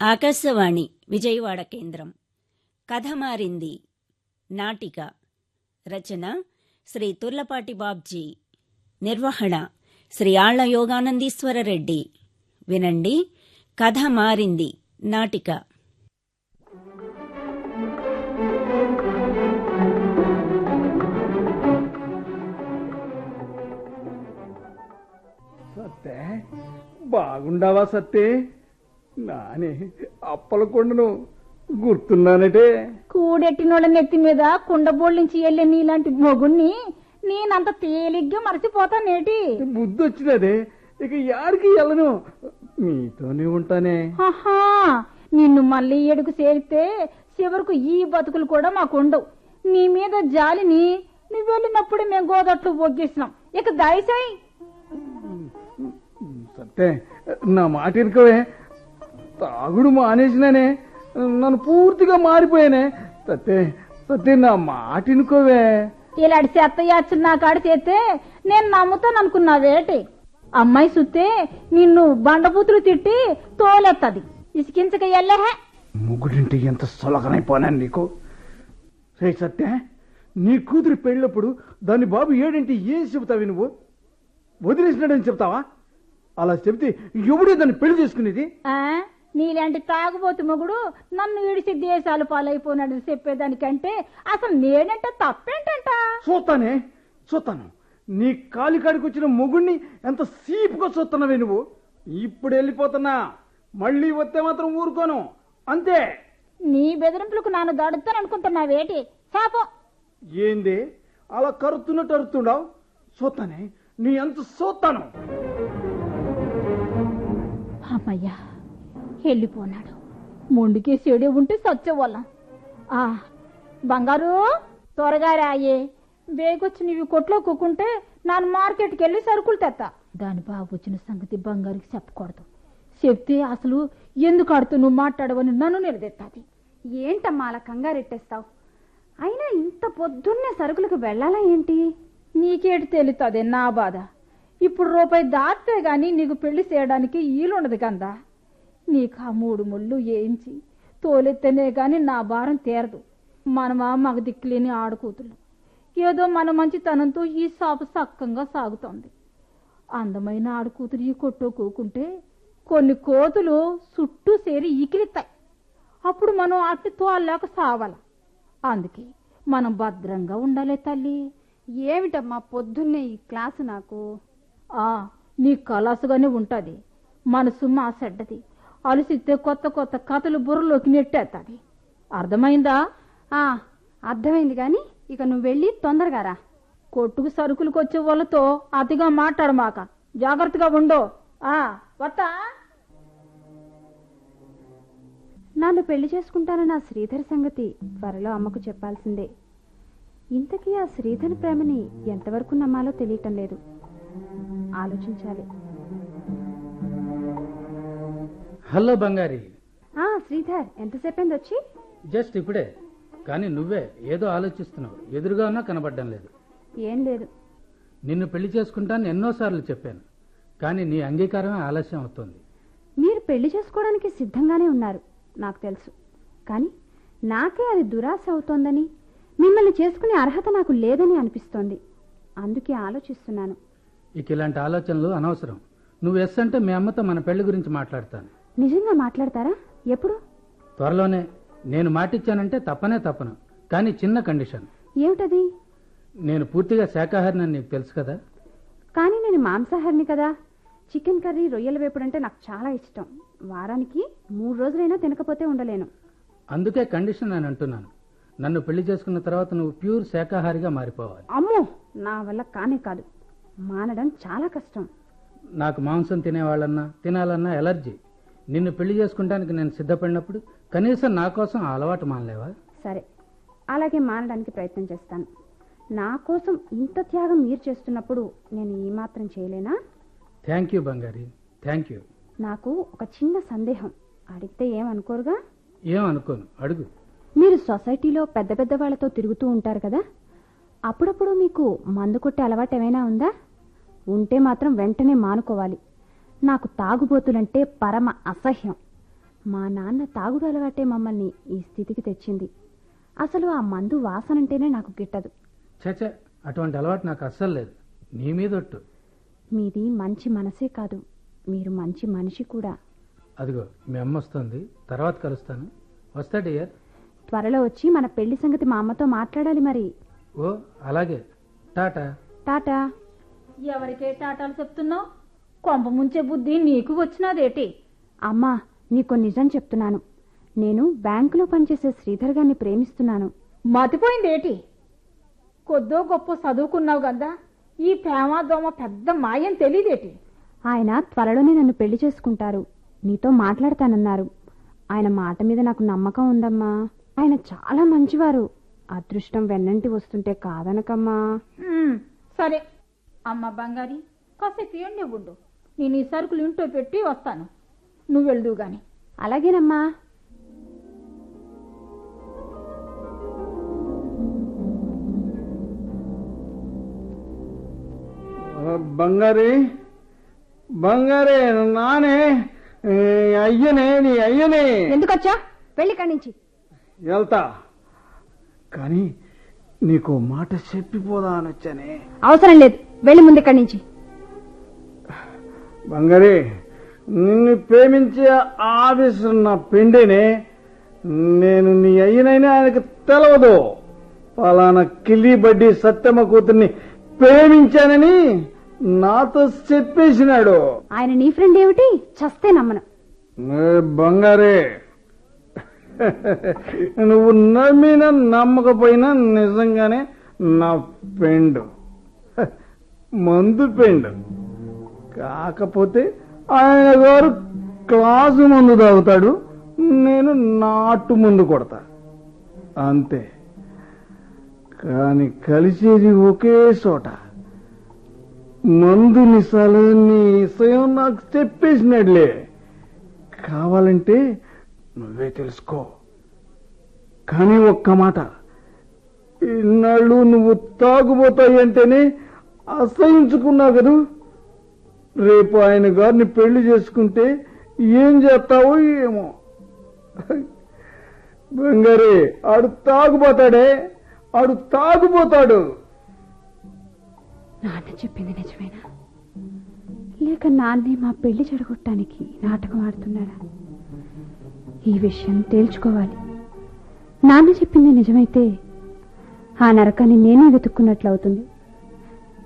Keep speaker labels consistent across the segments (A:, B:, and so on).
A: ఆకాశవాణి విజయవాడ కేంద్రం. కథ మారింది. నాటిక. రచన శ్రీ తుర్లపాటి బాబ్జీ. నిర్వహణ శ్రీ ఆళ్ళ యోగానందీశ్వర రెడ్డి. వినండి. కథ మారింది. నాటిక.
B: సత్తే బాగుండావా సత్తే? నానే అప్పలకొండను గుర్తున్నానటే.
C: కూడెట్టినోళ్ళ నెత్తి మీద కుండబోళ్ళించి వెళ్ళే నీలాంటి మొగుణ్ణి నేనంత తేలిగ్గా మరచిపోతానేటి?
B: బుద్ధి వచ్చినదే ఇక యారికి వెళ్ళను? మీతోనే ఉంటానే.
C: ఆహా నిన్ను మళ్ళీ ఏడుకు చేరితే చివరకు ఈ బతుకులు కూడా మాకుండవు. నీ మీద జాలిని నువ్వు వెళ్ళినప్పుడు మేము గోదట్లు ఒగ్గేసినాం. ఇక దయసాయి
B: సత్తే నా మాట ఇనుకవే తాగుడు మానేసినానే నన్ను పూర్తిగా మారిపోయానే. సత్తే సత్తే నా మాట ఇనుకోవే.
C: ఇలాంటి చెత్త యాచులు నా కాడ చేస్తే నేను నమ్ముతాను అనుకున్నావేటి అమ్మాయి సుత్తే నిన్ను బండబూతులు తిట్టి తోలెత్తది. ఇసికించక ఎల్లహే.
B: ముగ్గుడింటి ఎంత సొలకనైపోనాను నీకు? రే సత్య నీ కూతురు పెళ్ళప్పుడు దాని బాబు ఏడింటి ఏం చెబుతావి నువ్వు? వదిలేసినాడని చెప్తావా అలా చెప్తే ఎవడు దాన్ని పెళ్ళి చేసుకునేది?
C: నీలాంటి తాగుబోతు మొగుడు నన్ను విడిచి దేశాలు పాలైపోయినాడు చెప్పేదానికంటే అసలు నేనంటే తప్పేంటంట?
B: చూస్తానే చూస్తాను. నీ కాలి కాడికి వచ్చిన మొగుణ్ణి ఎంత సీపుగా చూస్తున్నావే నువ్వు? ఇప్పుడు వెళ్ళిపోతున్నా. మళ్ళీ వస్తే మాత్రం ఊరుకోను. అంతే.
C: నీ బెదిరింపులకు నన్ను దడుతాను అనుకుంటున్నావేటి శాపం
B: ఏంది? అలా కరుతున్నట్టు అరుతుండవు చూస్తానే నీ ఎంత చూస్తాను.
C: అమ్మయ్యా. వెళ్ళిపోనాడు. మొండికే చెడే ఉంటే సచ్చేవాళ్ళం. ఆ బంగారు త్వరగా రాయే. బేగొచ్చి నీవి కొట్లో కుక్కుంటే నాన్న మార్కెట్కి వెళ్ళి సరుకులు తెత్తా. దాని బాబు వచ్చిన సంగతి బంగారుకి చెప్పకూడదు. చెప్తే అసలు ఎందుకు ఆడుతూ నువ్వు మాట్లాడవని నన్ను నిలదెత్తాది?
D: ఏంటమ్మా అలా కంగారెట్టేస్తావు? అయినా ఇంత పొద్దున్నే సరుకులకు వెళ్ళాలా ఏంటి?
C: నీకేటి తెలుస్తుంది నా బాధ? ఇప్పుడు రూపాయి దాస్తే గాని నీకు పెళ్ళి చేయడానికి ఈలుండదు కందా నీకు ఆ మూడు ముళ్ళు వేయించి తోలెత్తనే గాని నా భారం తీరదు. మనమా మగ దిక్కులేని ఆడకూతులు ఏదో మన మంచితనంతో ఈ సాపు సక్కంగా సాగుతోంది. అందమైన ఆడకూతురు ఈ కొట్టు కూకుంటే కొన్ని కోతులు చుట్టూ సేరి ఈకిలిస్తాయి అప్పుడు మనం అట్టి తోలేక సావాల. అందుకే మనం భద్రంగా ఉండాలి తల్లి.
D: ఏమిటమ్మా పొద్దున్నే ఈ క్లాసు నాకు?
C: ఆ నీ కలాసుగానే ఉంటది. మనసు మా సెడ్డది అలసిస్తే కొత్త కొత్త కథలు బుర్రలోకి నెట్టేస్తుంది అర్థమైందా?
D: ఆ అర్థమైంది కానీ ఇక నువ్వు వెళ్ళి తొందరగా రా.
C: కొట్టుకు సరుకులకు వచ్చే వాళ్ళతో అతిగా మాట్లాడమాక జాగ్రత్తగా ఉండో. ఆ వత్తా.
D: నన్ను పెళ్ళి చేసుకుంటానన్న శ్రీధర్ సంగతి త్వరలో అమ్మకు చెప్పాల్సిందే. ఇంతకీ ఆ శ్రీధర్ ప్రేమని ఎంతవరకు నమ్మాలో తెలియటం లేదు. ఆలోచించాలి.
E: హలో బంగారి.
D: ఆ శ్రీధర్ ఎంతసేపైంది వచ్చి
E: జస్ట్ ఇప్పుడే. కానీ నువ్వే ఏదో ఆలోచిస్తున్నావు. ఎదురుగా ఉన్నా కనబడడం లేదు.
D: ఏం లేదు.
E: నిన్ను పెళ్ళి చేసుకుంటాను ఎన్నోసార్లు చెప్పాను. కానీ నీ అంగీకారమే ఆలస్యం అవుతోంది.
D: మీరు పెళ్ళి చేసుకోవడానికి సిద్ధంగానే ఉన్నారు నాకు తెలుసు. కానీ నాకే అది దురాశ అవుతోందని మిమ్మల్ని చేసుకునే అర్హత నాకు లేదని అనిపిస్తోంది. అందుకే ఆలోచిస్తున్నాను.
E: ఇక ఇలాంటి ఆలోచనలు అనవసరం. నువ్వు ఎస్ అంటే మీ అమ్మతో మన పెళ్ళి గురించి మాట్లాడతాను.
D: నిజంగా మాట్లాడతారా? ఎప్పుడు?
E: త్వరలోనే. నేను మాటిచ్చానంటే తప్పనే తప్పను కానీ చిన్న కండిషన్.
D: ఏమిటది?
E: నేను పూర్తిగా శాకాహారిని నీకు తెలుసు కదా?
D: కానీ నేను మాంసాహారిని కదా. చికెన్ కర్రీ రొయ్యల వేపుడు అంటే నాకు చాలా ఇష్టం. వారానికి మూడు రోజులైనా తినకపోతే ఉండలేను.
E: అందుకే కండిషన్ అని అంటున్నాను. నన్ను పెళ్ళి చేసుకున్న తర్వాత నువ్వు ప్యూర్ శాకాహారిగా మారిపోవాలి.
D: అమ్మో! నా వల్ల కానే కాదు. మానడం చాలా కష్టం.
E: నాకు మాంసం తినేవాళ్ళన్నా తినాలన్నా ఎలర్జీ. నిన్ను పెళ్ళి చేసుకుంటానికి నేను సిద్ధపడినప్పుడు కనీసం నా కోసం ఆ అలవాటు మానలేవా?
D: సరే. అలాగే మానడానికి ప్రయత్నం చేస్తాను. నా కోసం ఇంత త్యాగం మీరు చేస్తున్నప్పుడు నేను ఈ మాత్రం చేయలేనా?
E: థ్యాంక్ యూ బంగారి. Thank you.
D: నాకు ఒక చిన్న సందేహం. అడిగితే ఏమనుకోరుగా?
E: ఏం అనుకోను అడుగు.
D: మీరు సొసైటీలో పెద్ద పెద్ద వాళ్ళతో తిరుగుతూ ఉంటారు కదా? అప్పుడప్పుడు మీకు మందు కొట్టే అలవాటు ఏమైనా ఉందా? ఉంటే మాత్రం వెంటనే మానుకోవాలి. నాకు తాగుబోతులంటే పరమ అసహ్యం. మా నాన్న తాగుడు అలవాటే మమ్మల్ని ఈ స్థితికి తెచ్చింది. అసలు ఆ మందు వాసనంటేనే నాకు గిట్టదు.
E: చచ అటువంటి అలవాటు నాకు అస్సలు లేదు. నీ మీద
D: మీది మంచి మనసే కాదు. మీరు మంచి మనిషి కూడా.
E: అదిగో మీ అమ్మ వస్తుంది. తర్వాత కలుస్తాను. వస్తా డియర్.
D: త్వరలో వచ్చి మన పెళ్ళి సంగతి మా అమ్మతో మాట్లాడాలి మరి.
E: ఓ అలాగే. టాటా.
D: టాటా.
C: ఎవరికే టాటాలు చెప్తున్నావు? కొంప ముంచే బుద్ధి నీకు వచ్చినదేటి?
D: అమ్మా నీకు నిజం చెప్తున్నాను. నేను బ్యాంకులో పనిచేసే శ్రీధర్ గారిని ప్రేమిస్తున్నాను.
C: మతిపోయిందేటి? కొద్దో గొప్ప చదువుకున్నావు కదా ఈ ప్రేమ దోమ పెద్ద మాయం తెలియదేటి
D: ఆయన త్వరలోనే నన్ను పెళ్ళి చేసుకుంటారు. నీతో మాట్లాడతానన్నారు. ఆయన మాట మీద నాకు నమ్మకం ఉందమ్మా. ఆయన చాలా మంచివారు. అదృష్టం వెన్నంటి వస్తుంటే కాదనకమ్మా.
C: సరే. అమ్మ బంగారి కాసేపు ఎండి ఉండు నేను ఈ సరుకులు ఇంట్లో పెట్టి వస్తాను. నువ్వు వెళ్దు గాని.
D: అలాగేనమ్మా.
B: బంగారి బంగారే నానే అయ్యనే నీ అయ్యనే.
D: ఎందుకొచ్చా? పెళ్ళి కాడి నుంచి.
B: వెళ్తా. కానీ నీకు మాట చెప్పిపోదా అని వచ్చానే.
D: అవసరం లేదు. వెళ్ళి ముందు ఇక్కడి నుంచి.
B: బంగారి నిన్ను ప్రేమించే ఆవేశం నా పిండినే నేను నీ అయ్యనైనా ఆయనకు తెలవదు. పలానా కిల్లి బడ్డి సత్యమ్మ కూతుర్ని ప్రేమించానని నాతో చెప్పేసినాడు.
D: ఆయన నీ ఫ్రెండ్ ఏమిటి? చస్తే నమ్మను.
B: బంగారే. నువ్వు నమ్మినా నమ్మకపోయినా నిజంగానే నా పెండు మందు పెండు కాకపోతే ఆయన గారు క్లాసు మందు తాగుతాడు నేను నాటు ముందు కొడతా. అంతే. కానీ కలిసేది ఒకే చోట. మందు నిశాలని నీ ఇసయం నాకు చెప్పేసినాడులే కావాలంటే నువ్వే తెలుసుకో. కానీ ఒక్క మాట. ఇన్నాళ్ళు నువ్వు తాగుబోతాయి అంటేనే అసహించుకున్నావు కదా? రేపు ఆయన గారిని పెళ్ళి చేసుకుంటే ఏం చేస్తావో ఏమో. బంగారే ఆడు తాగుపోతాడే ఆడు తాగుపోతాడు
D: నాన్న చెప్పింది నిజమేనా? లేక నాన్నే మా పెళ్ళి చెడగొట్టడానికి నాటకం ఆడుతున్నాడా? ఈ విషయం తేల్చుకోవాలి. నాన్న చెప్పింది నిజమైతే ఆ నరకాన్ని నేనే వెతుక్కున్నట్లు అవుతుంది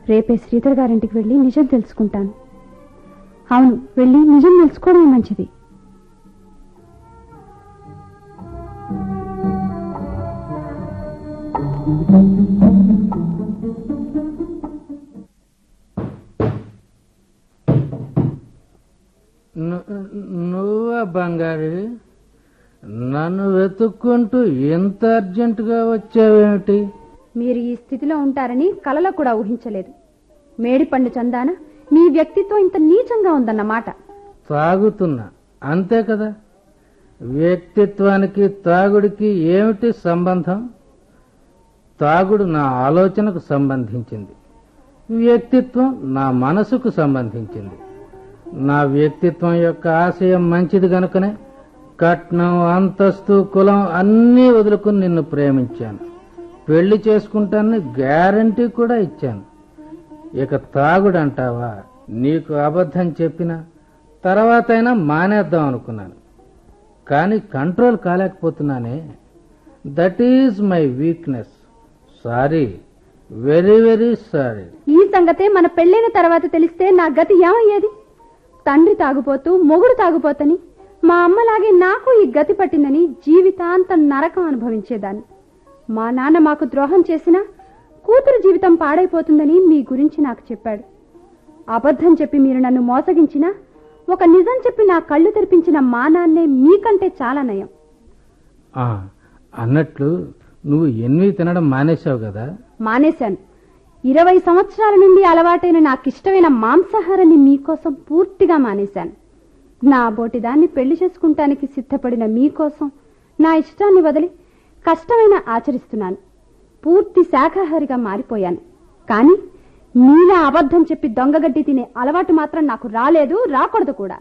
D: రేపే శ్రీధర్ గారింటికి వెళ్ళి నిజం తెలుసుకుంటాను. అవును వెళ్ళి నిజం తెలుసుకోవడమే మంచిది.
E: నువ్వా బంగారు? నన్ను వెతుక్కుంటూ ఎంత అర్జెంటుగా వచ్చావేమిటి?
D: మీరు ఈ స్థితిలో ఉంటారని కలలో కూడా ఊహించలేదు. మేడిపండు చందాన మీ వ్యక్తిత్వం ఇంత నీచంగా ఉందన్నమాట.
E: తాగుతున్నా అంతే కదా? వ్యక్తిత్వానికి తాగుడికి ఏమిటి సంబంధం? తాగుడు నా ఆలోచనకు సంబంధించింది. వ్యక్తిత్వం నా మనసుకు సంబంధించింది. నా వ్యక్తిత్వం యొక్క ఆశయం మంచిది గనుకనే కట్నం అంతస్తు కులం అన్నీ వదులుకుని నిన్ను ప్రేమించాను. పెళ్ళి చేసుకుంటానని గ్యారంటీ కూడా ఇచ్చాను. ఇక తాగుడంటావా? నీకు అబద్ధం చెప్పినా తర్వాతైనా మానేద్దాం అనుకున్నాను. కానీ control కాలేకపోతున్నానే. That is my weakness. Sorry. Very very sorry.
D: ఈ సంగతే మన పెళ్ళైన తర్వాత తెలిస్తే నా గతి ఏమయ్యేది? తండ్రి తాగుపోతూ మొగుడు తాగుపోతని మా అమ్మలాగే నాకు ఈ గతి పట్టిందని జీవితాంతం నరకం అనుభవించేదాన్ని. మా నాన్న మాకు ద్రోహం చేసినా కూతురు జీవితం పాడైపోతుందని మీ గురించి నాకు చెప్పాడు. అబద్ధం చెప్పి మీరు నన్ను మోసగించినా ఒక నిజం చెప్పి నా కళ్ళు తెరిపించిన మా నాన్నే మీకంటే చాలా నయం.
E: అన్నట్లు నువ్వు ఎన్వి తినడం మానేశావు కదా?
D: మానేశాను. ఇరవై సంవత్సరాల నుండి అలవాటైన నాకిష్టమైన మాంసాహారాన్ని మీకోసం పూర్తిగా మానేశాను. నా బోటిదాన్ని పెళ్ళి చేసుకుంటానికి సిద్ధపడిన మీకోసం నా ఇష్టాన్ని వదిలి కష్టమైన ఆచరిస్తున్నాను. పూర్తి శాఖాహారిగా మారిపోయాను. కానీ నీలా అబద్ధం చెప్పి దొంగగడ్డి తినే అలవాటు మాత్రం నాకు రాలేదు రాకూడదు కూడా.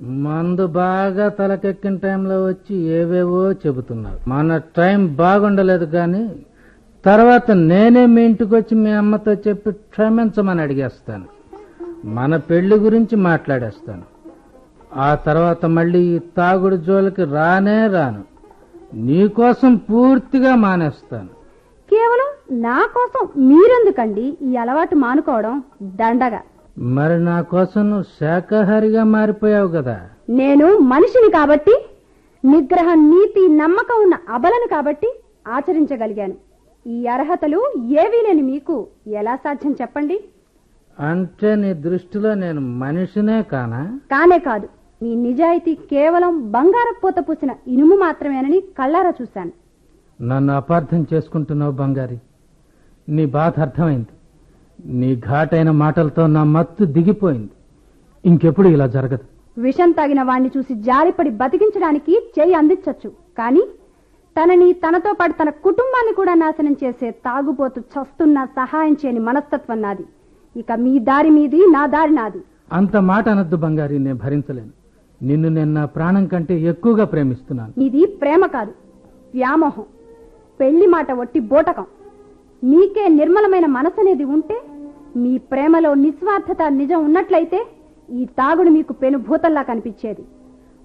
E: మందు బాగా తలకెక్కిన టైంలో వచ్చి ఏవేవో చెబుతున్నారు. మన టైం బాగుండలేదు కానీ తర్వాత నేనే మీ ఇంటికి వచ్చి మీ అమ్మతో చెప్పి క్షమించమని అడిగేస్తాను. మన పెళ్ళి గురించి మాట్లాడేస్తాను. ఆ తర్వాత మళ్ళీ ఈ తాగుడు జోలికి రానే రాను. నీకోసం పూర్తిగా మానేస్తాను.
D: నా కోసం మీరెందుకండి ఈ అలవాటు మానుకోవడం దండగా?
E: మరి నా కోసం నువ్వు మారిపోయావు కదా.
D: నేను మనిషిని కాబట్టి నిగ్రహం నీతి నమ్మకం ఉన్న అబలను కాబట్టి ఆచరించగలిగాను. ఈ అర్హతలు ఏవీ లేని మీకు ఎలా సాధ్యం చెప్పండి?
E: అంటే నీ దృష్టిలో నేను మనిషినే కానా?
D: కానే కాదు. మీ నిజాయితీ కేవలం బంగారం పూత పూసిన ఇనుము మాత్రమేనని కళ్ళారా చూశాను.
E: నన్ను అపార్థం చేసుకుంటున్నావు బంగారి. నీ బాధ అర్థమైంది. నీ ఘాటైన మాటలతో నా మత్తు దిగిపోయింది. ఇంకెప్పుడు ఇలా జరగదు.
D: విషం తాగిన వాణ్ణి చూసి జాలిపడి బతికించడానికి చేయి అందించొచ్చు. కానీ తనని తనతో పాటు తన కుటుంబాన్ని కూడా నాశనం చేసే తాగుబోతు చస్తున్నా సహాయం చేయని మనస్తత్వం నాది. ఇక మీ దారి మీది నా దారి నాది.
E: అంత మాట అనొద్దు బంగారి నేను భరించలేను. నిన్ను నేను నా ప్రాణం కంటే ఎక్కువగా ప్రేమిస్తున్నాను.
D: ఇది ప్రేమ కాదు వ్యామోహం. పెళ్ళి మాట ఒట్టి బోటకం. మీకే నిర్మలమైన మనసనేది ఉంటే మీ ప్రేమలో నిస్వార్థత నిజం ఉన్నట్లయితే ఈ తాగుడు మీకు పెనుభూతల్లా కనిపించేది.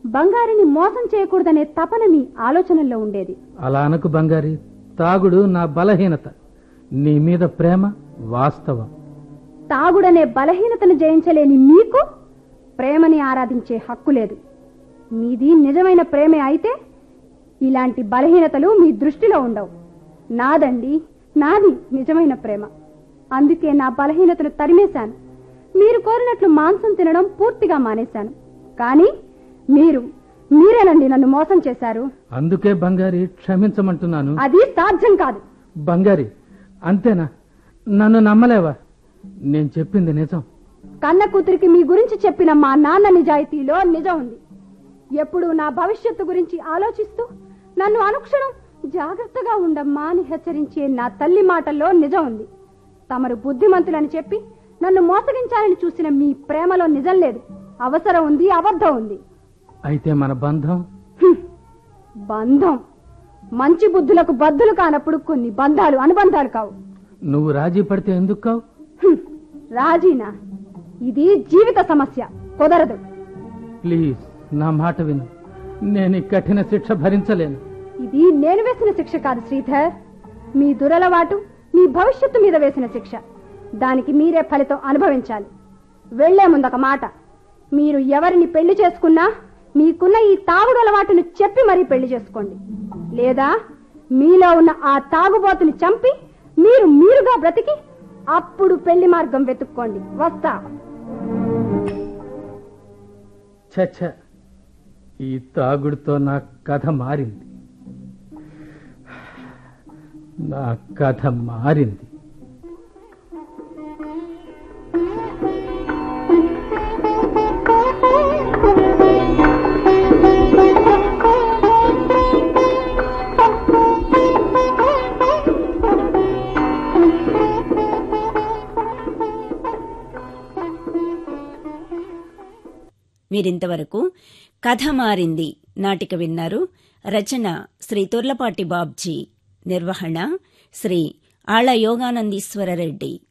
D: బంగారిని మోసం చేయకూడదనే తపన మీ ఆలోచనల్లో ఉండేది.
E: అలా అనకు బంగారి తాగుడు నా బలహీనత. నీ మీద ప్రేమ వాస్తవం.
D: తాగుడనే బలహీనతను జయించలేని మీకు ప్రేమని ఆరాధించే హక్కు లేదు. మీది నిజమైన ప్రేమే అయితే ఇలాంటి బలహీనతలు మీ దృష్టిలో ఉండవు. నాదండి నాది నిజమైన ప్రేమ. అందుకే నా బలహీనతను తరిమేశాను. మీరు కోరినట్లు మాంసం తినడం పూర్తిగా మానేశాను. కానీ మీరు మీరేనండి నన్ను మోసం చేశారు.
E: అందుకే బంగారి క్షమించమంటున్నాను.
D: అది సాధ్యం కాదు.
E: బంగారి అంతేనా? నన్ను నమ్మలేవా? నేను చెప్పింది నిజం.
D: కన్న కూతురికి మీ గురించి చెప్పిన మా నాన్న నిజాయితీలో నిజం ఉంది. ఎప్పుడు నా భవిష్యత్తు గురించి ఆలోచిస్తూ నన్ను అనుక్షణం జాగ్రత్తగా ఉండమ్మా అని హెచ్చరించే నా తల్లి మాటల్లో నిజం ఉంది. తమరు బుద్ధిమంతులని చెప్పి నన్ను మోసగించాలని చూసిన మీ ప్రేమలో నిజం లేదు. అవసరం ఉంది అబద్ధం ఉంది.
E: అయితే మన బంధం.
D: బంధం. మంచి బుద్ధులకు బద్దులు కానప్పుడు కొన్ని బంధాలు అనుబంధాలు కావు.
E: నువ్వు రాజీ పడితే ఎందుకు కావు.
D: రాజీనా? ఇది జీవిత సమస్య. కుదరదు.
E: ప్లీజ్ నా మాట విను. నేను ఈ కఠిన శిక్ష భరించలేను.
D: ఇది నేను వేసిన శిక్ష కాదు శ్రీధర్. మీ దురలవాటు మీ భవిష్యత్తు మీద వేసిన శిక్ష. దానికి మీరే ఫలితం అనుభవించాలి. వెళ్ళే ముందొక మాట. మీరు ఎవరిని పెళ్ళి చేసుకున్నా మీకున్న ఈ తాగుడు అలవాటును చెప్పి మరీ పెళ్ళి చేసుకోండి. లేదా మీలో ఉన్న ఆ తాగుబోతుని చంపి మీరు మీరుగా బ్రతికి అప్పుడు పెళ్ళి మార్గం వెతుక్కోండి. వస్తా.
E: చచ్చ ఈ తాగుడుతో నా కథ మారింది. నా కథ మారింది.
A: మీరింతవరకు కథ మారింది నాటిక విన్నారు రచన శ్రీ తుర్లపాటి బాబ్జీ. నిర్వహణ శ్రీ ఆళ్ళ యోగానందీశ్వరరెడ్డి